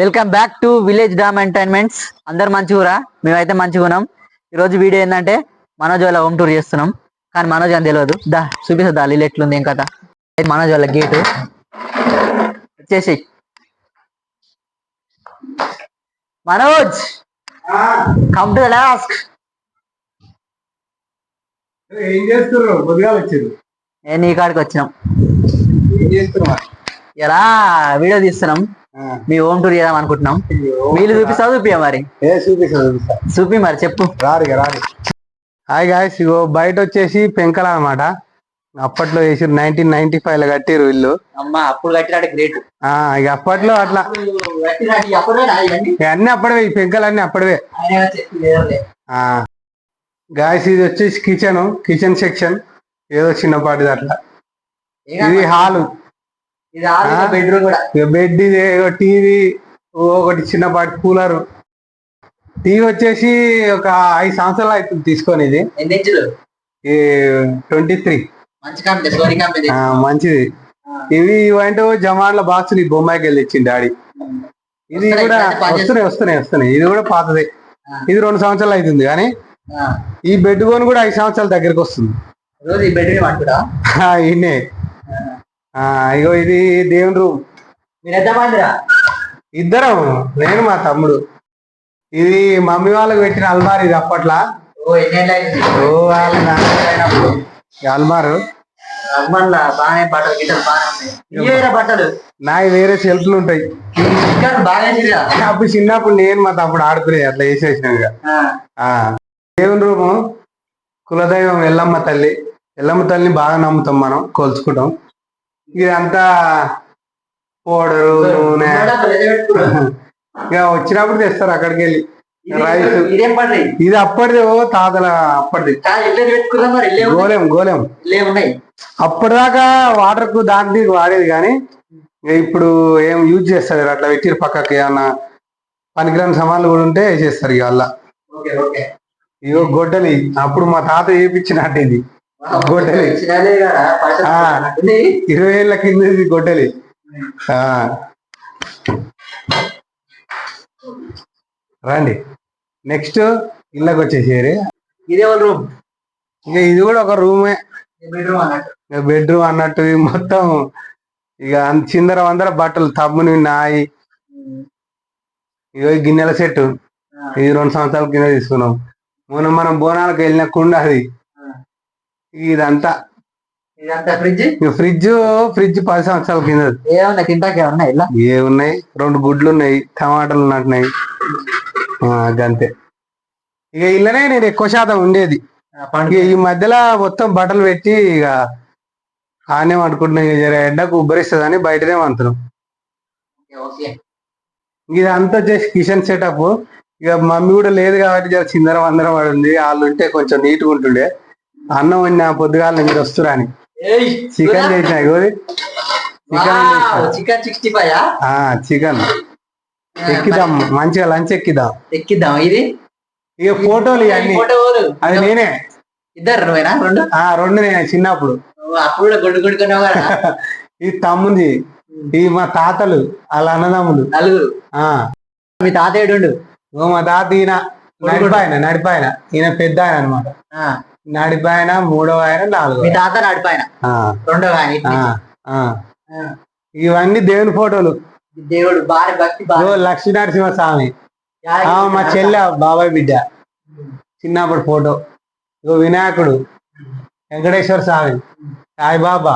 Welcome back to village dam entertainments అందరు మంచిగురా? మేమైతే మంచిగా ఉన్నాం ఈరోజు వీడియో ఏంటంటే మనోజ్ వాళ్ళ హోమ్ టూర్ చేస్తున్నాం. కానీ మనోజ్ అని తెలియదు దా చూపిస్తా దా ఇల్లు ఎట్లుంది ఏం కథ? మనోజ్ వాళ్ళ గేటు వచ్చేసి. మనోజ్! కమ్ టు లాస్ట్ ఏం చేస్తున్నారు పొద్దుగా వచ్చారు నేను నీ కాడికి వచ్చినాం. ఏం ఎలా? వీడియో తీస్తున్నాం. మీ హోమ్ టూర్ చేద్దాం అనుకుంటున్నాం. వీళ్ళు చూపిస్తావు చూపియా మరి? చూపిస్తా చూపిస్తా. చూపి మరి చెప్పు. రారు రారు. హాయ్ గాయస్ ఇగో బయట వచ్చేసి పెంకల అన్నమాట. అప్పట్లో వేసి నైన్టీన్ నైన్టీ ఫైవ్లో కట్టిరు ఇల్లు అమ్మా అప్పుడు కట్టినాడు గ్రేట్. ఇక అప్పట్లో అట్లా. అన్ని అప్పటివే ఈ పెంకలు అన్ని అప్పటివే ఆ. గాయస్ ఇది వచ్చేసి కిచెన్ కిచెన్ సెక్షన్. ఏదో చిన్నపాటిది అట్లా. ఇది హాలు. బెడ్రూమ్ కూడా. ఇక బెడ్ ఇది టీవీ ఒకటి చిన్నపాటి కూలర్ టీవీ వచ్చేసి ఒక ఐదు సంవత్సరాలు అవుతుంది తీసుకొని ఇది ట్వంటీ త్రీ మంచిది. ఇవి ఇవంటే జమాన్ల బాక్స్ ఈ బొమ్మాయికి వెళ్ళి ఇచ్చింది డాడీ. ఇది కూడా వస్తున్నాయి వస్తున్నాయి వస్తున్నాయి. ఇది కూడా పాతదే. ఇది రెండు సంవత్సరాలు అవుతుంది కానీ ఈ బెడ్ కొని కూడా ఐదు సంవత్సరాల దగ్గరికి వస్తుంది. ఈయనే. ఆ, ఇగో ఇది దేవుని రూమ్. ఇద్దరం నేను మా తమ్ముడు. ఇది మమ్మీ వాళ్ళకి పెట్టిన అల్మార్ ఇది అప్పట్లా. ఓ వాళ్ళ ఈ అల్మారు. నాయి వేరే సెల్ఫ్లు ఉంటాయి. అప్పుడు చిన్నప్పుడు నేను మా తమ్ముడు ఆడుకునేది అట్లా వేసేసినాక ఆ. దేవుని రూము కులదైవం ఎల్లమ్మ తల్లి. ఎల్లమ్మ తల్లిని బాగా నమ్ముతాం మనం కొలుచుకుంటాం. ఇదంతా పౌడరు నూనె? ఇక వచ్చినప్పుడు తెస్తారు అక్కడికి వెళ్ళి రైస్. ఇదేం అప్పటిది ఓ తాతల అప్పటిది. Golem golem. అప్పటిదాకా వాటర్కు దానికి వాడేది కానీ ఇప్పుడు ఏం యూజ్ చేస్తారు అట్లా పెట్టిరు పక్కకి ఏమన్నా పనికిరాని సామాన్లు కూడా ఉంటే చేస్తారు ఇక అలా. ఇగో గొడ్డలి. అప్పుడు మా తాత వేయించినట్టు ఇది. గొడ్డలి. ఇరవై ఏళ్ళ కింద గొడ్డలి. ఆ. రండి. నెక్స్ట్ ఇళ్ళకి వచ్చేసేరి ఇదే రూమ్? ఇక ఇది కూడా ఒక రూమే. బెడ్రూమ్ అన్నట్టు. మొత్తం ఇక చిందర వందర బట్టలు తమ్ముని నాయి. ఈ గిన్నెల సెట్ ఇది రెండు సంవత్సరాల కింద తీసుకున్నాం. మొన్న మనం బోనాలకు వెళ్ళిన కుండ అది. ఇదంతా. ఇదంతా ఫ్రిడ్జ్? ఫ్రిడ్జ్ ఫ్రిడ్జ్ పది సంవత్సరాల కింద. ఏమన్నా తింటాక ఏమన్నా ఇలా ఏ ఉన్నాయి రెండు గుడ్లు ఉన్నాయి టమాటాలు ఉన్నట్టున్నాయి గంతే. ఇక ఇళ్ళనే నేను ఎక్కువ శాతం ఉండేది. ఈ మధ్యలో మొత్తం బట్టలు పెట్టి ఇక ఆనే అనుకుంటున్నా జర ఎండకు ఉబ్బరిస్తుందని బయటనే వంతున్నాం ఓకే ఇదంతా వచ్చేసి కిచెన్ సెటప్. ఇక మమ్మీ కూడా లేదు కాబట్టి జర చిందరం అందరం పడి ఉంది. వాళ్ళు ఉంటే కొంచెం నీట్గా ఉంటుండే. అన్నం వండిన పొద్దుగాల మీరు వస్తురాని చికెన్ చేసిన ఇగోది చికెన్ చికెన్ సిక్స్టీ ఫైవ్ ఆ? చికెన్. ఎక్కిద్దాం మంచిగా లంచ్ ఎక్కిద్దాం ఎక్కిద్దాం ఇది? ఇక ఫోటోలు ఇవన్నీ అది నేనే. ఇద్దరు నువ్వేనా? రెండు? ఆ రెండు నేనే చిన్నప్పుడు. అప్పుడు గుడ్డు గుడ్డుకున్నావు కదా. ఈ తమ్ముంది. ఈ మా తాతలు వాళ్ళ అన్నదమ్ములు. నలుగురు. ఆ. మీ తాతయ్యుడు ఓ మా తాత ఈయన నడిపాయన నడిపాయన. ఈయన పెద్ద ఆయన అనమాట నడిపాయన మూడవ ఆయన నాలుగో మీ తాత నడిపాయన ఆ, రెండో ఆయన ఆ. ఇవన్నీ దేవుని ఫోటోలు. దేవుడు భారీ భక్తి ఓ లక్ష్మీ నరసింహ స్వామి ఆ, మా చెల్లె బాబాయ్ బిడ్డ. చిన్నప్పుడు ఫోటో. ఇగో వినాయకుడు. వెంకటేశ్వర స్వామి. సాయిబాబా.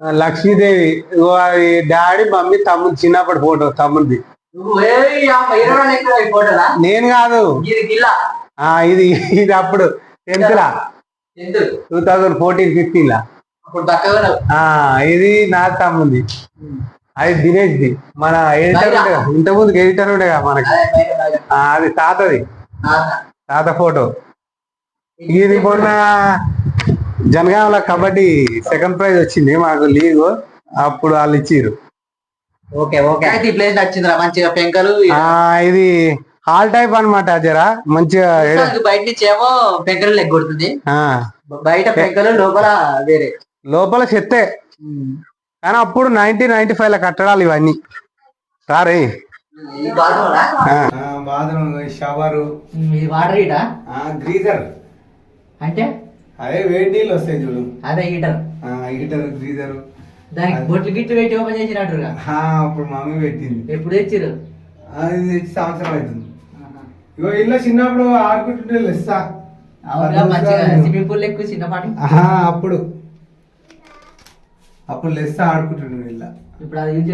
ఆ, లక్ష్మీదేవి. ఇగో అది డాడీ మమ్మీ తమ్ముడు చిన్నప్పుడు ఫోటో తమ్ముడిది. నువ్వు ఏయ్ ఆ ఇరవై ఎక్కడ ఈ ఫోటోలా నేను కాదు. ఇది గిల్లా ఆ ఇది ఇది అప్పుడు. టెన్త్ లా? టూ థౌజండ్ ఫోర్టీన్ ఫిఫ్టీన్ లా? ఇది నా తమ్ముంది. అది దినేష్ ది మన ఎడిటర్ బయట. ఉండే ఇంత ముందుకు ఎడిటర్ ఉండేగా మనకి. అదే తాతది. తాత. ఫోటో. ఇది మొన్న జనగామలో కబడ్డీ సెకండ్ ప్రైజ్ వచ్చింది మాకు లీగ్. అప్పుడు వాళ్ళు ఇచ్చిర్రు. Okay okay. ఈ ప్లేస్ నచ్చిందిరా మంచిగా పెంకలు ఆ ఇది హాల్ టైప్ అన్నమాట జరా మంచిగా బయట నుంచి ఏమో పెంకలు లెగ్ కొడుతుంది ఆ, బయట పెంకలు లోపల వేరే. లోపల చెత్తే. కానీ అప్పుడు నైన్టీన్ నైన్టీ ఫైవ్లో కట్టడాలు ఇవన్నీ. Sorry shower. Water heater geyser. అంటే? అదే వేడి నీళ్ళు వస్తాయి చూడు. అదే హీటర్. Heater greaser. దానికి బొట్లు గిట్లు పెట్టి ఓపెన్ చేసినట్టుగా. అప్పుడు మమ్మీ పెట్టింది. ఎప్పుడు తెచ్చిరు అది తెచ్చి సంవత్సరం అవుతుంది. ఇగో ఇల్లు చిన్నప్పుడు ఆడుకుంటుంటే అవునుగా మంచిగా స్విమ్మింగ్ పూల్ ఎక్కువ చిన్నపాటి అప్పుడు. అప్పుడు లెస్స ఆడుకుంటుండే ఇల్లు. ఇప్పుడు అది యూజ్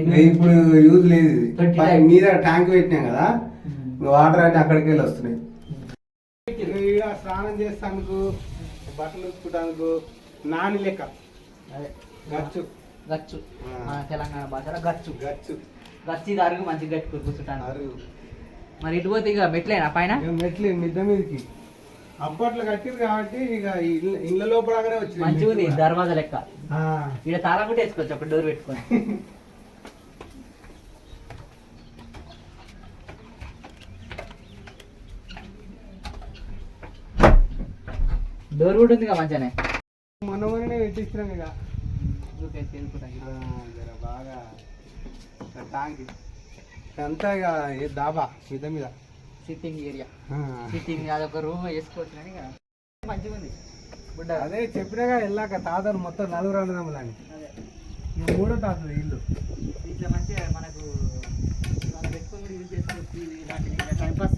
ఇక ఇప్పుడు యూజ్ లేదు ఇది. మీద ట్యాంక్ పెట్టినాం కదా వాటర్ అంటే అక్కడికి వెళ్ళి వస్తున్నాయి. ఈడ స్నానం చేస్తానికి బట్టలు ఉతుకుంటానికి నాని లెక్క. అదే. గచ్చు. గచ్చు. తెలంగాణ భాషలో గచ్చు. గచ్చు. గచ్చు అరుగు మంచిగా గట్టి కూర్చుంటాను. అరుగు. మరి ఇటు పోతే ఇక మెట్లేనా పైన? ఇక మెట్లు మిద్ద మీదకి. అప్పట్లో కట్టిరు కాబట్టి ఇక ఇళ్ళ- లోపలగానే వచ్చింది మంచిగా ఉంది దర్వాజా లెక్క. ఆ, ఇక్కడ తాళం కూడా వేసుకోవచ్చు ఒక డోర్ పెట్టుకొని. డోర్ కూడా ఉంది మంచిగానే. మొన్న మొన్ననే పెట్టిస్తున్నాం ఇక బాగా. ట్యాంక్ అంతా ఇక ఏ దాబా మిద్ద మీద సిట్టింగ్ ఏరియా. సిట్టింగ్ అదొక రూమ్ ఇక. మంచిగా ఉంది అదే చెప్పినాగా వెళ్ళాక తాతలు మొత్తం నలుగురు అన్నదమ్ములని. మూడో తాతలు ఇల్లు. ఇట్లా మంచిగా మనకు మనం పెట్టుకొని కూడా యూజ్ చేసుకోవచ్చు ఇది ఇలాంటివి టైం పాస్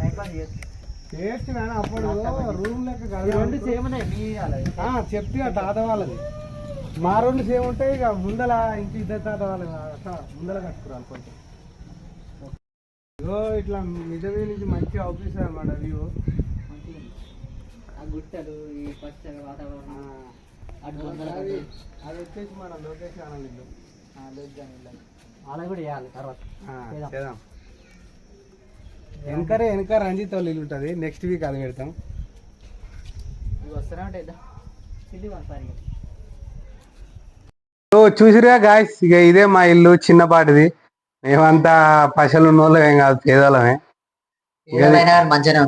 టైం పాస్ చేయొచ్చు. చేయొచ్చు కానీ అప్పుడు రూమ్ లెక్క చెప్తే తాత వాళ్ళది. మా రెండు సేమ్ ఉంటాయి ఇక ముందల ఇంటి ఇద్దరు తాత అట్లా ముందల కట్టుకురాలి కొంచెం ఇగో ఇట్లా మీద నుంచి మంచిగా అవుపిస్తుంది అనమాట వ్యూ. ఆ గుట్టలు ఈ పచ్చని వాతావరణం అది. అది వచ్చేసి మన లోకేష్ ఆనంద్. అలా కూడా చేయాలి తర్వాత చేద్దాం. వెనకరే వెనక రంజిత్ వాళ్ళు ఇల్లు ఉంటుంది నెక్స్ట్ వీక్ అది పెడతాం ఇవి వస్తూనే ఉంటాయి. ఇది వన్ సారి సో చూసిరుగా గాయస్ ఇక ఇదే మా ఇల్లు చిన్నపాటిది. మేమంతా పైసలు ఉన్నోళ్ళం ఏం కాదు పేదోళ్ళమే. మంచిగా